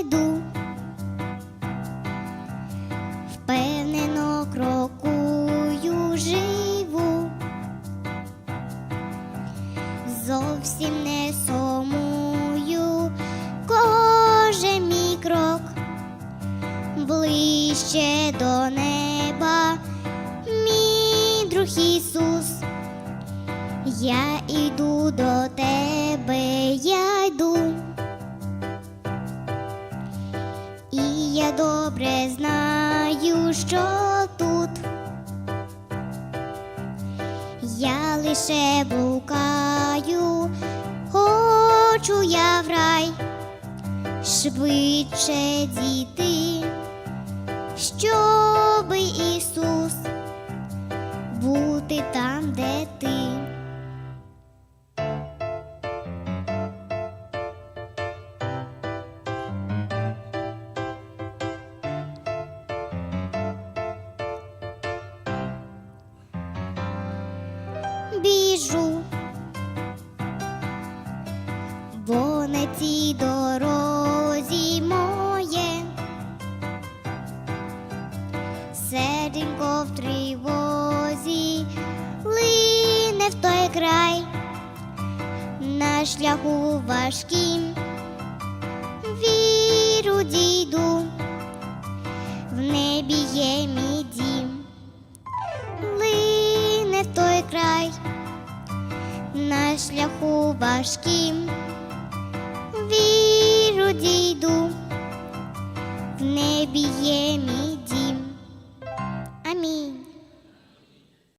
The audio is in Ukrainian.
йду, впевнено крокую живу, зовсім не сумую, кожен мій крок ближче до неба, мій друг Ісус. Я йду до тебе, я я добре знаю, що тут я лише блукаю, хочу я в рай, швидше діти. щоби біжу, бо на цій дорозі моє серденько в тривозі лине в той край, на шляху важким віру дійду, на шляху важким, віру дійду, в небі є мій